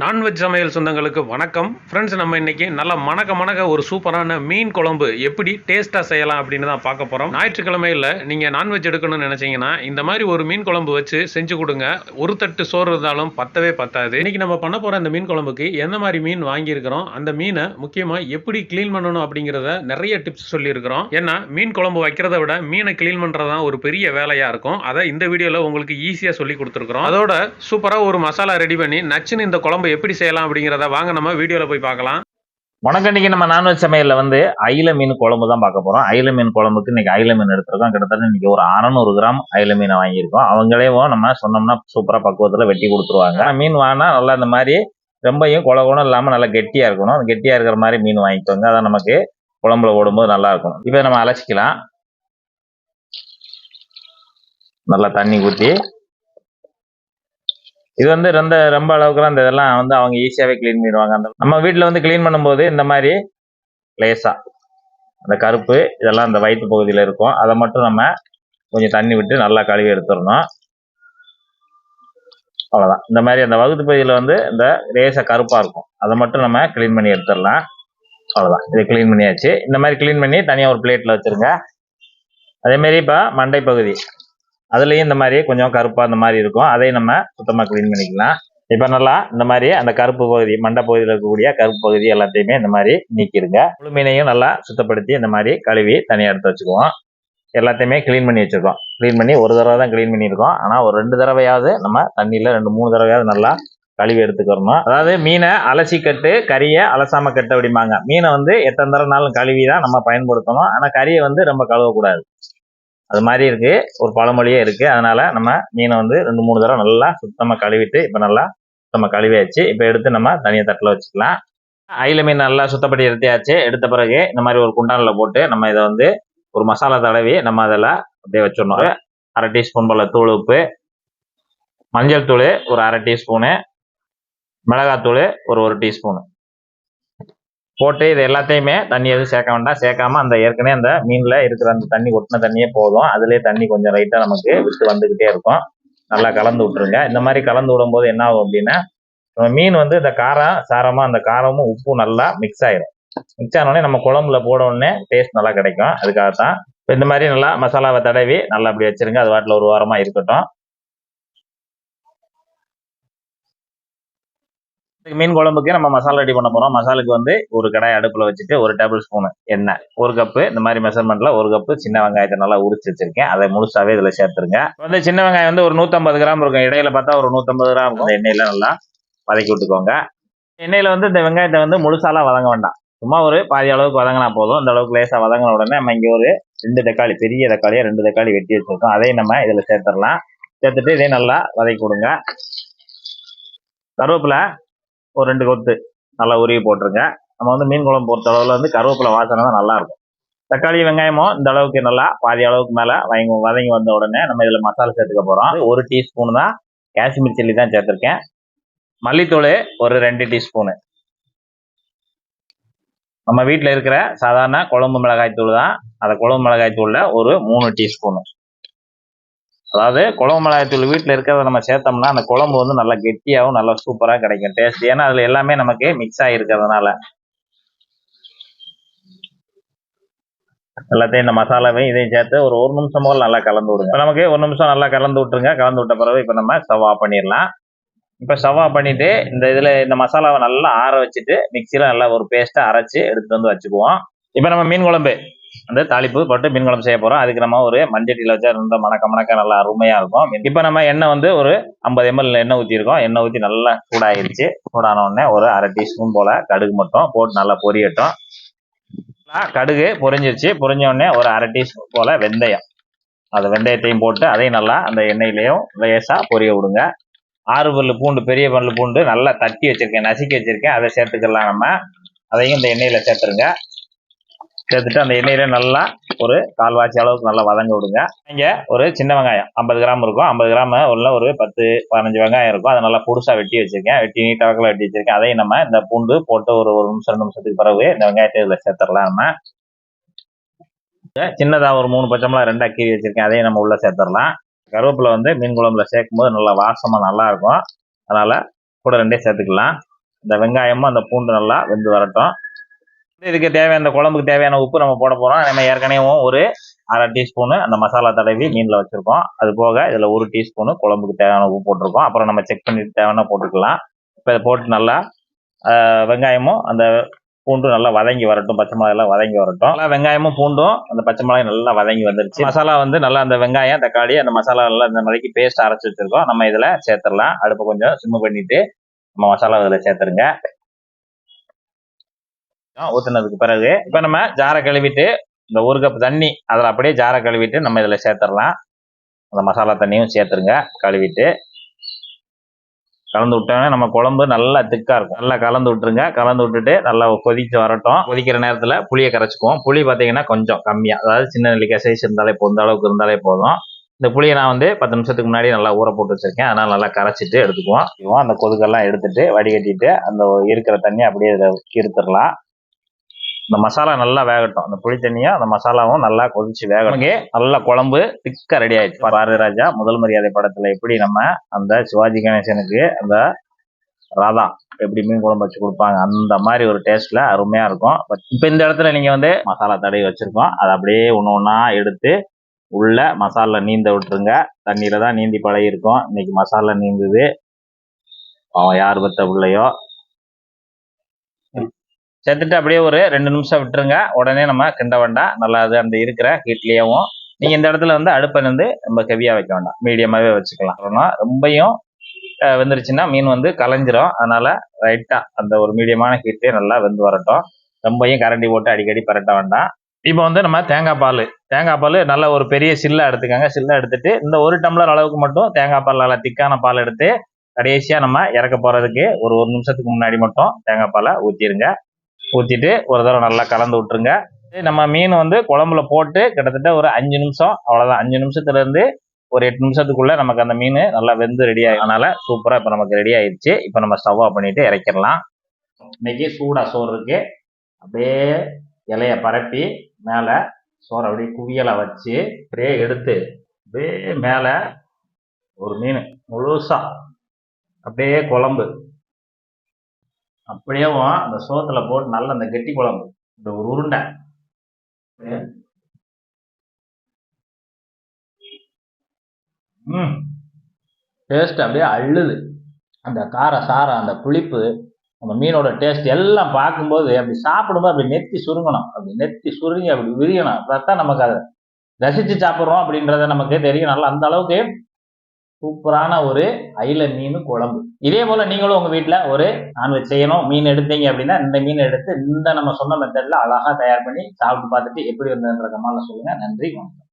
Non veg சமையல் சொந்தங்களுக்கு வணக்கம். ஃப்ரெண்ட்ஸ் நம்ம இன்னைக்கு நல்ல மணக்க மணக்க ஒரு சூப்பரான மீன் குழம்பு எப்படி டேஸ்ட்டாக செய்யலாம் அப்படின்னு தான் பார்க்க போகிறோம் ஞாயிற்றுக்கிழமையில் நீங்கள் நான்வெஜ் எடுக்கணும்னு நினச்சிங்கன்னா இந்த மாதிரி ஒரு மீன் குழம்பு வச்சு செஞ்சு கொடுங்க. ஒரு தட்டு சோறு இருந்தாலும் பத்தவே பத்தாது. இன்னைக்கு நம்ம பண்ண போகிற அந்த மீன் குழம்புக்கு எந்த மாதிரி மீன் வாங்கியிருக்கிறோம் அந்த மீனை முக்கியமாக எப்படி க்ளீன் பண்ணணும் அப்படிங்கிறத நிறைய டிப்ஸ் சொல்லியிருக்கிறோம். ஏன்னா மீன் குழம்பு வைக்கிறத விட மீனை க்ளீன் பண்ணுறது தான் ஒரு பெரிய வேலையாக இருக்கும். அதை இந்த வீடியோவில் உங்களுக்கு ஈஸியாக சொல்லி கொடுத்துருக்குறோம். அதோட சூப்பராக ஒரு மசாலா ரெடி பண்ணி நச்சுன்னு இந்த குழம்பு எப்படி செய்யலாம் அப்படிங்கிறத வாங்க நம்ம வீடியோவில் போய் பார்க்கலாம். வணக்கம். இன்னைக்கு நம்ம நான்வெஜ் சமையலில் வந்து அயில மீன் குழம்பு தான் பார்க்க போகிறோம் அயில மீன் குழம்புக்கு இன்னைக்கு அயில மீன் எடுத்திருக்கோம் கிட்டத்தட்ட இன்னைக்கு ஒரு அறநூறு கிராம் அயில மீனை வாங்கியிருக்கோம். அவங்களே நம்ம சொன்னோம்னா சூப்பராக பக்குவத்துல வெட்டி கொடுத்துருவாங்க. மீன் வாங்கினா நல்லா இந்த மாதிரி ரொம்பையும் குல குணம் இல்லாமல் நல்லா கெட்டியா இருக்கணும். கெட்டியாக கெட்டியா இருக்கிற மாதிரி மீன் வாங்கிக்கோங்க அதான் நமக்கு குழம்புல ஓடும்போது நல்லா இருக்கும். இப்போ நம்ம அலசிக்கலாம். நல்லா தண்ணி ஊற்றி இது வந்து ரொம்ப ரொம்ப அளவுக்குலாம் இந்த இதெல்லாம் வந்து அவங்க ஈஸியாகவே க்ளீன் பண்ணிடுவாங்க. அந்த நம்ம வீட்டில் வந்து க்ளீன் பண்ணும்போது இந்த மாதிரி லேசாக அந்த கருப்பு இதெல்லாம் அந்த வயிற்று பகுதியில் இருக்கும். அதை மட்டும் நம்ம கொஞ்சம் தண்ணி விட்டு நல்லா கழுவி எடுத்துடணும். அவ்வளோதான் இந்த மாதிரி அந்த வகுத்து பகுதியில் வந்து இந்த லேசாக கருப்பாக இருக்கும். அதை மட்டும் நம்ம க்ளீன் பண்ணி எடுத்துடலாம். அவ்வளோதான் இதை க்ளீன் பண்ணியாச்சு. இந்த மாதிரி க்ளீன் பண்ணி தனியாக ஒரு பிளேட்டில் வச்சுருங்க. அதேமாரி இப்போ மண்டை பகுதி. அதுலேயும் இந்த மாதிரி கொஞ்சம் கருப்பாக இந்த மாதிரி இருக்கும். அதையும் நம்ம சுத்தமாக க்ளீன் பண்ணிக்கலாம். இப்போ நல்லா இந்த மாதிரி அந்த கருப்பு பகுதி மண்டை பகுதியில் இருக்கக்கூடிய கருப்பு பகுதி எல்லாத்தையுமே இந்த மாதிரி நீக்கிடுங்க. முழுமையினையும் மீனையும் நல்லா சுத்தப்படுத்தி இந்த மாதிரி கழுவி தனியாக எடுத்து வச்சுக்குவோம். எல்லாத்தையுமே க்ளீன் பண்ணி வச்சுருக்கோம். க்ளீன் பண்ணி ஒரு தடவை தான் க்ளீன் பண்ணியிருக்கோம். ஆனால் ஒரு ரெண்டு தடவையாவது நம்ம தண்ணியில் ரெண்டு மூணு தடவையாவது நல்லா கழுவி எடுத்துக்கிறணும். அதாவது மீனை அலசி கட்டு கறியை அலசாம கட்டு அப்படிம்பாங்க. மீனை வந்து எத்தனை தடவைனாலும் கழுவி தான் நம்ம பயன்படுத்தணும். ஆனால் கறியை வந்து ரொம்ப கழுவக்கூடாது. அது மாதிரி இருக்கு. ஒரு பழமொழியே இருக்கு. அதனால நம்ம மீனை வந்து ரெண்டு மூணு தடவை நல்லா சுத்தமாக கழுவிட்டு இப்போ நல்லா சுத்தமாக கழுவியாச்சு. இப்போ எடுத்து நம்ம தனியாக தட்டில் வச்சுக்கலாம். அயில மீன் நல்லா சுத்தப்படி எடுத்தியாச்சு எடுத்த பிறகு இந்த மாதிரி ஒரு குண்டானில் போட்டு நம்ம இதை வந்து ஒரு மசாலா தடவி நம்ம அதில் அப்படியே வச்சிடணும். அரை டீஸ்பூன் போல் தூள் உப்பு மஞ்சள் தூள் ஒரு அரை டீஸ்பூனு மிளகாத்தூள் ஒரு ஒரு டீஸ்பூனு. போட்டு இது எல்லாத்தையுமே தண்ணி எதுவும் சேர்க்க வேண்டாம். சேர்க்காம அந்த ஏற்கனவே அந்த மீனில் இருக்கிற அந்த தண்ணி ஒட்டின தண்ணியே போதும். அதுலேயே தண்ணி கொஞ்சம் லைட்டாக நமக்கு விட்டு வந்துக்கிட்டே இருக்கும். நல்லா கலந்து விட்டுருங்க. இந்த மாதிரி கலந்து விடும்போது என்ன ஆகும் அப்படின்னா மீன் வந்து இந்த காரம் சாரமாக அந்த காரமும் உப்பும் நல்லா மிக்ஸ் ஆயிடும் மிக்ஸ் ஆனோடனே நம்ம குழம்புல போட உடனே டேஸ்ட் நல்லா கிடைக்கும். அதுக்காக தான் இப்போ இந்த மாதிரி நல்லா மசாலாவை தடவி நல்லா அப்படி வச்சிருங்க. அது வாட்டில் ஒரு வாரமாக இருக்கட்டும். மீன் குழம்புக்கு நம்ம மசாலா ரெடி பண்ண போறோம். மசாலுக்கு வந்து ஒரு கடாய் அடுப்புல வச்சுட்டு ஒரு டேபிள் ஸ்பூன் எண்ணெய் ஒரு கப்பு இந்த மாதிரி மெஷர்மெண்ட்ல ஒரு கப்பு சின்ன வெங்காயத்தை நல்லா உரிச்சு வச்சிருக்கேன். அதை முழுசாவே இதுல சேர்த்துருங்க. வந்து சின்ன வெங்காயம் வந்து ஒரு நூத்தம்பது கிராம் இருக்கும். இடையில பார்த்தா ஒரு நூத்தம்பது கிராம் இருக்கும். எண்ணெயில் எண்ணெயில நல்லா வதக்கி விட்டுக்கோங்க. எண்ணெயில வந்து இந்த வெங்காயத்தை வந்து முழுசாலாம் வதங்க வேண்டாம். சும்மா ஒரு பாதி அளவுக்கு வதங்கினா போதும். இந்த அளவுக்கு லேசா வதங்கின உடனே நம்ம இங்க ஒரு ரெண்டு தக்காளி பெரிய தக்காளியா ரெண்டு தக்காளி வெட்டி வச்சிருக்கோம். அதையும் நம்ம இதுல சேர்த்துடலாம். சேர்த்துட்டு இதையும் நல்லா வதக்கி கொடுங்க கருவேப்பிலை ஒரு ரெண்டு கொத்து நல்லா உருவி போட்டுருங்க. நம்ம வந்து மீன் குழம்பு பொறுத்த அளவில் வந்து கருவேப்பிலை வாசனை தான் நல்லாயிருக்கும் தக்காளி வெங்காயமும் இந்த அளவுக்கு நல்லா பாதி அளவுக்கு மேலே வதங்கி வதங்கி வந்த உடனே நம்ம இதில் மசாலா சேர்த்துக்க போகிறோம் ஒரு டீஸ்பூன் தான். காஷ்மீர் சில்லி தான் சேர்த்துருக்கேன். மல்லித்தூள் ஒரு ரெண்டு டீஸ்பூனு. நம்ம வீட்டில் இருக்கிற சாதாரண குழம்பு மிளகாய் தூள் தான். அந்த குழம்பு மிளகாய் தூளில் ஒரு மூணு டீஸ்பூனு. அதாவது குழம்பு மிளகாய்த்தூள் வீட்டில் இருக்கிறத நம்ம சேர்த்தோம்னா அந்த குழம்பு வந்து நல்லா கெட்டியாகவும் நல்லா சூப்பராக கிடைக்கும் டேஸ்ட் ஏன்னா அதில் எல்லாமே நமக்கு மிக்ஸ் ஆகிருக்கிறதுனால எல்லாத்தையும் இந்த மசாலாவையும் இதையும் சேர்த்து ஒரு ஒரு நிமிஷம் போல் நல்லா கலந்து விடுங்க. இப்போ நமக்கு ஒரு நிமிஷம் நல்லா கலந்து விட்டுருங்க. கலந்து விட்ட பிறகு இப்போ நம்ம ஸ்டவ் ஆஃப் பண்ணிடலாம். இப்போ ஸ்டவ் ஆஃப் பண்ணிட்டு இந்த இதில் இந்த மசாலாவை நல்லா ஆற வச்சுட்டு மிக்சியில் நல்லா ஒரு பேஸ்ட்டை அரைச்சி எடுத்துட்டு வந்து வச்சுக்குவோம். இப்போ நம்ம மீன் குழம்பு. வந்து தாளிப்பு போட்டு மீன் குழம்பு செய்ய போகிறோம் அதுக்கு நம்ம ஒரு மஞ்சட்டியில் வச்சா ரொம்ப மணக்க மணக்க நல்லா அருமையாக இருக்கும். இப்போ நம்ம எண்ணெய் வந்து ஒரு ஐம்பது எம்எல் எண்ணெய் ஊற்றிருக்கோம் எண்ணெய் ஊற்றி நல்லா சூடாகிடுச்சு சூடான உடனே ஒரு அரை டீஸ்பூன் போல் கடுகு மட்டும் போட்டு நல்லா பொரியட்டும். கடுகு பொரிஞ்சிருச்சு. பொரிஞ்ச உடனே ஒரு அரை டீஸ்பூன் போல் வெந்தயம். அந்த வெந்தயத்தையும் போட்டு அதையும் நல்லா அந்த எண்ணெயிலையும் லேசாக பொரிய விடுங்க. ஆறு பல்லு பூண்டு பெரிய பல்லு பூண்டு நல்லா தட்டி வச்சுருக்கேன். நசுக்கி வச்சுருக்கேன். அதை சேர்த்துக்கலாம் நம்ம. அதையும் இந்த எண்ணெயில் சேர்த்துருங்க. சேர்த்துட்டு அந்த எண்ணெயில நல்லா ஒரு கால்வாச்சி அளவுக்கு நல்லா வதங்க விடுங்க. இங்கே ஒரு சின்ன வெங்காயம் ஐம்பது கிராம் இருக்கும். ஐம்பது கிராம் உள்ள ஒரு பத்து பதினஞ்சு வெங்காயம் இருக்கும். அதை நல்லா புதுசாக வெட்டி வச்சிருக்கேன். வெட்டி நீட்டாக வெட்டி வச்சிருக்கேன். அதையும் நம்ம இந்த பூண்டு போட்டு ஒரு ஒரு நிமிஷம் ரெண்டு நிமிஷத்துக்கு பிறகு இந்த வெங்காயத்தை இதில் சேர்த்துடலாம் நம்ம. சின்னதாக ஒரு மூணு பச்சை மிளகா ரெண்டா கீறி வச்சிருக்கேன். அதையும் நம்ம உள்ள சேர்த்துடலாம். கருவேப்பிலை வந்து மீன் குழம்புல சேர்க்கும் போது நல்லா வாசமாக நல்லா இருக்கும். அதனால கூட ரெண்டே சேர்த்துக்கலாம். இந்த வெங்காயமும் அந்த பூண்டு நல்லா வெந்து வரட்டும். இதுக்கு தேவையான குழம்புக்கு தேவையான உப்பு நம்ம போட போறோம். நம்ம ஏற்கனவே ஒரு அரை டீஸ்பூனு அந்த மசாலா தடவி மீனில் வச்சிருக்கோம். அது போக இதில் ஒரு டீஸ்பூனு குழம்புக்கு தேவையான உப்பு போட்டிருக்கோம். அப்புறம் நம்ம செக் பண்ணிட்டு தேவையான போட்டுக்கலாம். இப்போ இதை போட்டு நல்லா வெங்காயமும் அந்த பூண்டும் நல்லா வதங்கி வரட்டும். பச்சை மிளகாய் எல்லாம் வதங்கி வரட்டும். நல்லா வெங்காயமும் பூண்டும் அந்த பச்சை மிளகாய் நல்லா வதங்கி வந்துருச்சு. மசாலா வந்து நல்லா அந்த வெங்காயம் தக்காளி அந்த மசாலா நல்லா இந்த மலைக்கு பேஸ்ட் அரைச்சி வச்சிருக்கோம். நம்ம இதில் சேர்த்துடலாம். அடுப்பை கொஞ்சம் சிம்மு பண்ணிட்டு நம்ம மசாலா இதில் சேர்த்துருங்க ஊற்றினதுக்கு பிறகு இப்போ நம்ம ஜாரை கழுவிட்டு இந்த ஒரு கப் தண்ணி அதில் அப்படியே ஜாரை கழுவிட்டு நம்ம இதில் சேர்த்துடலாம். அந்த மசாலா தண்ணியும் சேர்த்துருங்க கழுவிட்டு. கலந்து விட்டோன்னே நம்ம குழம்பு நல்லா திக்காக இருக்கும். நல்லா கலந்து விட்டுருங்க. கலந்து விட்டுட்டு நல்லா கொதிச்சு வரட்டும். கொதிக்கிற நேரத்தில் புளியை கரைச்சிக்குவோம். புளி பார்த்தீங்கன்னா கொஞ்சம் கம்மியாக அதாவது சின்ன நெல்லிக்காய் சைஸ் இருந்தாலே போதும். இந்த அளவுக்கு இருந்தாலே போதும். இந்த புளியை நான் வந்து பத்து நிமிஷத்துக்கு முன்னாடி நல்லா ஊற போட்டு வச்சுருக்கேன். அதனால் நல்லா கரைச்சிட்டு எடுத்துக்குவோம். இவன் அந்த கொதுக்கெல்லாம் எடுத்துட்டு வடிகட்டிட்டு அந்த இருக்கிற தண்ணி அப்படியே இதில் கீர்த்துடலாம் இந்த மசாலா நல்லா வேகட்டும். அந்த புளி தண்ணியும் அந்த மசாலாவும் நல்லா கொதிச்சு வேகணும் நல்லா குழம்பு திக்கா ரெடி ஆயிடுச்சு. பாரதி ராஜா முதல் மரியாதை படத்துல எப்படி நம்ம அந்த சிவாஜி கணேசனுக்கு அந்த ராதா எப்படி மீன் குழம்பு வச்சு கொடுப்பாங்க அந்த மாதிரி ஒரு டேஸ்ட்ல அருமையா இருக்கும். பட் இப்போ இந்த இடத்துல நீங்க வந்து மசாலா தடவி வச்சிருக்கோம். அதை அப்படியே ஒன்று ஒன்றா எடுத்து உள்ள மசாலா நீந்த விட்டுருங்க. தண்ணியில தான் நீந்தி பழகி இருக்கும். இன்னைக்கு மசாலா நீந்துது. அவன் யார் பத்த பிள்ளையோ சேர்த்துட்டு அப்படியே ஒரு ரெண்டு நிமிஷம் விட்டுருங்க. உடனே நம்ம கிண்ட வேண்டாம் நல்லா அது அந்த இருக்கிற ஹீட்லேயும் நீங்கள் இந்த இடத்துல வந்து அடுப்பை வந்து ரொம்ப கவியாக வைக்க வேண்டாம். மீடியமாகவே வச்சுக்கலாம். அப்புறமா ரொம்பையும் வெந்துருச்சுன்னா மீன் வந்து கலைஞ்சிரும். அதனால் ரைட்டாக அந்த ஒரு மீடியமான ஹீட்லேயே நல்லா வெந்து வரட்டும். ரொம்பையும் கரண்டி போட்டு அடிக்கடி பரட்ட வேண்டாம். இப்போ வந்து நம்ம தேங்காய் பால். தேங்காய் பால் நல்ல ஒரு பெரிய சில்லை எடுத்துக்கோங்க. சில்லை எடுத்துட்டு இந்த ஒரு டம்ளர் அளவுக்கு மட்டும் தேங்காய் பால் நல்லா திக்கான பால் எடுத்து கடைசியாக நம்ம இறக்க போகிறதுக்கு ஒரு ஒரு நிமிஷத்துக்கு முன்னாடி மட்டும் தேங்காய் பாலை ஊற்றிடுங்க ஊற்றிட்டு ஒரு தடவை நல்லா கலந்து விட்டுருங்க. நம்ம மீன் வந்து குழம்புல போட்டு கிட்டத்தட்ட ஒரு அஞ்சு நிமிஷம் அவ்வளோதான் அஞ்சு நிமிஷத்துலேருந்து ஒரு எட்டு நிமிஷத்துக்குள்ளே நமக்கு அந்த மீன் நல்லா வெந்து ரெடி ஆகினால சூப்பராக இப்போ நமக்கு ரெடி ஆயிடுச்சு. இப்போ நம்ம ஸ்டவ் ஆஃப் பண்ணிவிட்டு இறக்கிடலாம். இன்னைக்கு சூடாக சோறு இருக்குது அப்படியே இலைய பரப்பி மேலே சோறு அப்படியே குவியலை வச்சு அப்படியே எடுத்து அப்படியே மேலே ஒரு மீன் முழுசாக அப்படியே குழம்பு. அப்படியேவும் அந்த சோத்துல போட்டு நல்ல அந்த கெட்டி குழம்பு இந்த ஒரு உருண்டை. ம். டேஸ்ட் அப்படியே அள்ளுது அந்த கார சாரம் அந்த புளிப்பு அந்த மீனோட டேஸ்ட் எல்லாம் பார்க்கும்போது அப்படி சாப்பிடும்போது அப்படி நெத்தி சுருங்கணும். அப்படி நெத்தி சுருங்கி அப்படி விரியணும். அப்பதான் நமக்கு அதை ரசித்து சாப்பிட்றோம் அப்படின்றத நமக்கு தெரியும். நல்லா அந்த அளவுக்கு சூப்பரான ஒரு அயில மீன் குழம்பு. இதே போல நீங்களும் உங்க வீட்ல ஒரு நான்வெஜ் செய்யணும். மீன் எடுத்தீங்க அப்படின்னா இந்த மீன் எடுத்து இந்த நம்ம சொன்ன மெத்தட்ல அழகா தயார் பண்ணி சாப்பிட்டு பார்த்துட்டு எப்படி வந்ததுன்ற கமால சொல்லுங்க. நன்றி வணக்கம்.